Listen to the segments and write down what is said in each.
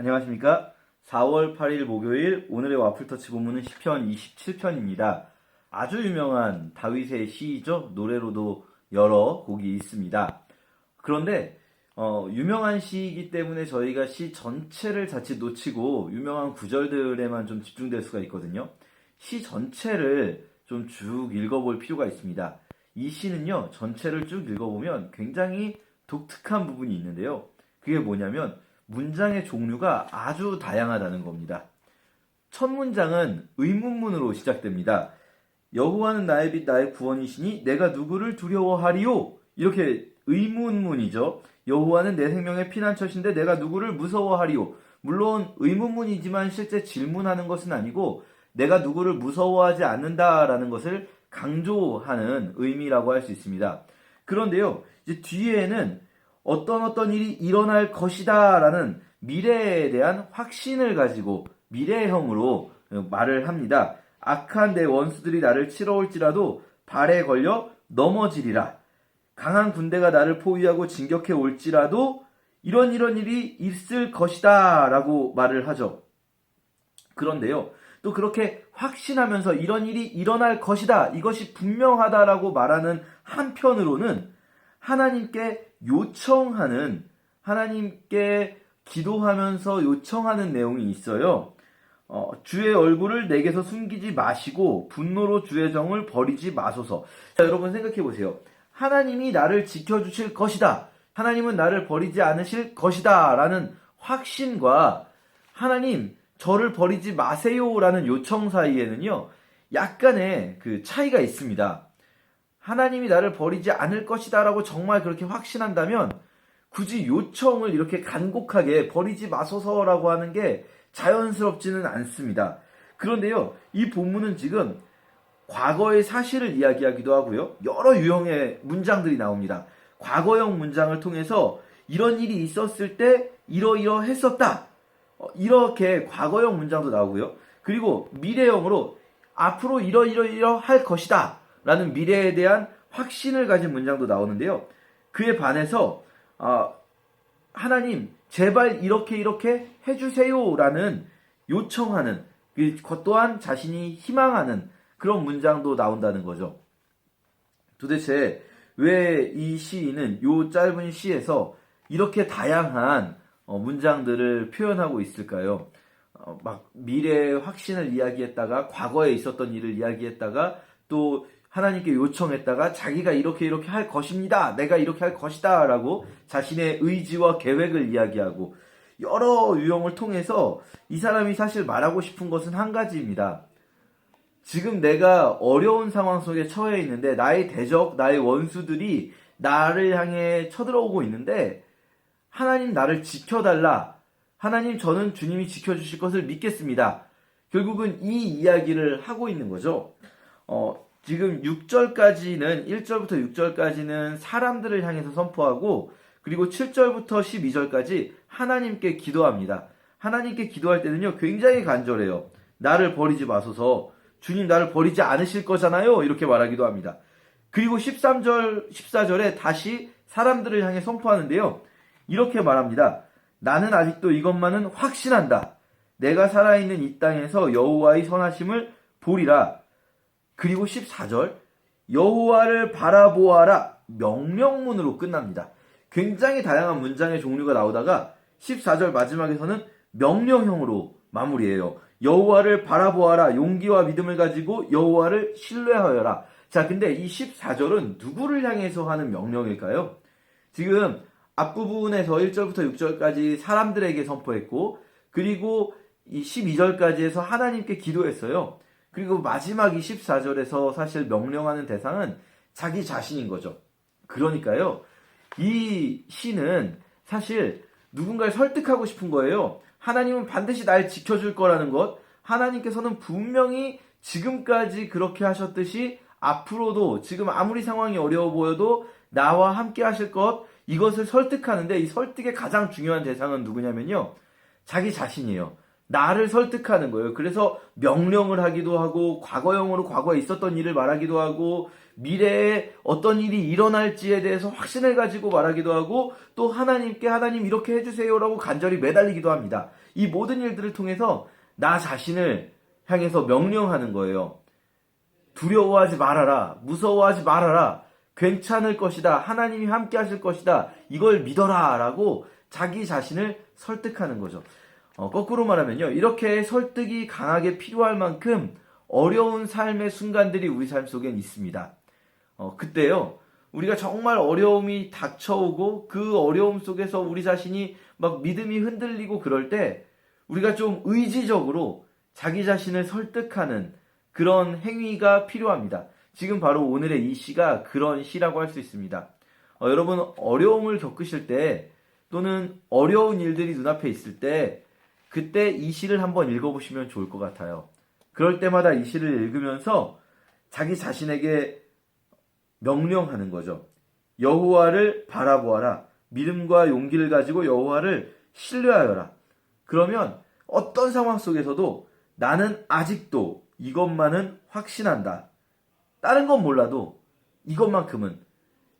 안녕하십니까. 4월 8일 목요일 오늘의 와플터치 본문은 시편 27편입니다. 아주 유명한 다윗의 시이죠. 노래로도 여러 곡이 있습니다. 그런데 어, 유명한 시이기 때문에 저희가 시 전체를 자칫 놓치고 유명한 구절들에만 좀 집중될 수가 있거든요. 시 전체를 좀 쭉 읽어볼 필요가 있습니다. 이 시는요, 전체를 쭉 읽어보면 굉장히 독특한 부분이 있는데요. 그게 뭐냐면 문장의 종류가 아주 다양하다는 겁니다. 첫 문장은 의문문으로 시작됩니다. 여호와는 나의 빛 나의 구원이시니 내가 누구를 두려워하리요? 이렇게 의문문이죠. 여호와는 내 생명의 피난처신데 내가 누구를 무서워하리요? 물론 의문문이지만 실제 질문하는 것은 아니고 내가 누구를 무서워하지 않는다라는 것을 강조하는 의미라고 할 수 있습니다. 그런데요, 이제 뒤에는 어떤 어떤 일이 일어날 것이다라는 미래에 대한 확신을 가지고 미래형으로 말을 합니다. 악한 내 원수들이 나를 치러 올지라도 발에 걸려 넘어지리라. 강한 군대가 나를 포위하고 진격해 올지라도 이런 이런 일이 있을 것이다 라고 말을 하죠. 그런데요, 또 그렇게 확신하면서 이런 일이 일어날 것이다, 이것이 분명하다라고 말하는 한편으로는 하나님께 요청하는, 하나님께 기도하면서 요청하는 내용이 있어요. 어, 주의 얼굴을 내게서 숨기지 마시고 분노로 주의 정을 버리지 마소서. 자, 여러분 생각해 보세요. 하나님이 나를 지켜주실 것이다. 하나님은 나를 버리지 않으실 것이다. 라는 확신과 하나님, 저를 버리지 마세요. 라는 요청 사이에는요, 약간의 그 차이가 있습니다. 하나님이 나를 버리지 않을 것이다. 라고 정말 그렇게 확신한다면, 굳이 요청을 이렇게 간곡하게 버리지 마소서라고 하는 게 자연스럽지는 않습니다. 그런데요, 이 본문은 지금 과거의 사실을 이야기하기도 하고요. 여러 유형의 문장들이 나옵니다. 과거형 문장을 통해서 이런 일이 있었을 때 이러이러 했었다. 어, 이렇게 과거형 문장도 나오고요. 그리고 미래형으로 앞으로 이러이러이러 할 것이다. 라는 미래에 대한 확신을 가진 문장도 나오는데요. 그에 반해서 어, 하나님 제발 이렇게 이렇게 해주세요라는 요청하는 그 또한 자신이 희망하는 그런 문장도 나온다는 거죠. 도대체 왜 이 시인은 요 짧은 시에서 이렇게 다양한 어, 문장들을 표현하고 있을까요? 어, 막 미래의 확신을 이야기했다가 과거에 있었던 일을 이야기했다가 또 하나님께 요청했다가 자기가 이렇게 이렇게 할 것입니다. 내가 이렇게 할 것이다. 라고 자신의 의지와 계획을 이야기하고 여러 유형을 통해서 이 사람이 사실 말하고 싶은 것은 한 가지입니다. 지금 내가 어려운 상황 속에 처해 있는데 나의 대적, 나의 원수들이 나를 향해 쳐들어오고 있는데 하나님 나를 지켜달라. 하나님 저는 주님이 지켜주실 것을 믿겠습니다. 결국은 이 이야기를 하고 있는 거죠. 어, 지금 6절까지는 1절부터 6절까지는 사람들을 향해서 선포하고 그리고 7절부터 12절까지 하나님께 기도합니다. 하나님께 기도할 때는요 굉장히 간절해요. 나를 버리지 마소서. 주님 나를 버리지 않으실 거잖아요. 이렇게 말하기도 합니다. 그리고 13절, 14절에 다시 사람들을 향해 선포하는데요. 이렇게 말합니다. 나는 아직도 이것만은 확신한다. 내가 살아있는 이 땅에서 여호와의 선하심을 보리라. 그리고 14절 여호와를 바라보아라 명령문으로 끝납니다. 굉장히 다양한 문장의 종류가 나오다가 14절 마지막에서는 명령형으로 마무리해요. 여호와를 바라보아라 용기와 믿음을 가지고 여호와를 신뢰하여라. 자, 근데 이 14절은 누구를 향해서 하는 명령일까요? 지금 앞부분에서 1절부터 6절까지 사람들에게 선포했고 그리고 이 12절까지 해서 하나님께 기도했어요. 그리고 마지막 24절에서 사실 명령하는 대상은 자기 자신인 거죠. 그러니까요, 이 시는 사실 누군가를 설득하고 싶은 거예요. 하나님은 반드시 날 지켜줄 거라는 것, 하나님께서는 분명히 지금까지 그렇게 하셨듯이 앞으로도 지금 아무리 상황이 어려워 보여도 나와 함께 하실 것, 이것을 설득하는데 이 설득의 가장 중요한 대상은 누구냐면요. 자기 자신이에요. 나를 설득하는 거예요. 그래서 명령을 하기도 하고 과거형으로 과거에 있었던 일을 말하기도 하고 미래에 어떤 일이 일어날지에 대해서 확신을 가지고 말하기도 하고 또 하나님께 하나님 이렇게 해주세요라고 간절히 매달리기도 합니다. 이 모든 일들을 통해서 나 자신을 향해서 명령하는 거예요. 두려워하지 말아라. 무서워하지 말아라. 괜찮을 것이다. 하나님이 함께 하실 것이다. 이걸 믿어라. 라고 자기 자신을 설득하는 거죠. 어, 거꾸로 말하면요. 이렇게 설득이 강하게 필요할 만큼 어려운 삶의 순간들이 우리 삶 속엔 있습니다. 어, 그때요. 우리가 정말 어려움이 닥쳐오고 그 어려움 속에서 우리 자신이 막 믿음이 흔들리고 그럴 때 우리가 좀 의지적으로 자기 자신을 설득하는 그런 행위가 필요합니다. 지금 바로 오늘의 이 시가 그런 시라고 할 수 있습니다. 어, 여러분 어려움을 겪으실 때 또는 어려운 일들이 눈앞에 있을 때 그때 이 시를 한번 읽어보시면 좋을 것 같아요. 그럴 때마다 이 시를 읽으면서 자기 자신에게 명령하는 거죠. 여호와를 바라보아라. 믿음과 용기를 가지고 여호와를 신뢰하여라. 그러면 어떤 상황 속에서도 나는 아직도 이것만은 확신한다. 다른 건 몰라도 이것만큼은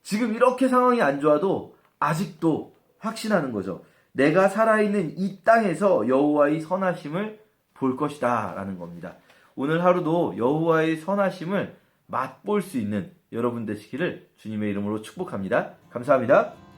지금 이렇게 상황이 안 좋아도 아직도 확신하는 거죠. 내가 살아있는 이 땅에서 여호와의 선하심을 볼 것이다 라는 겁니다. 오늘 하루도 여호와의 선하심을 맛볼 수 있는 여러분 되시기를 주님의 이름으로 축복합니다. 감사합니다.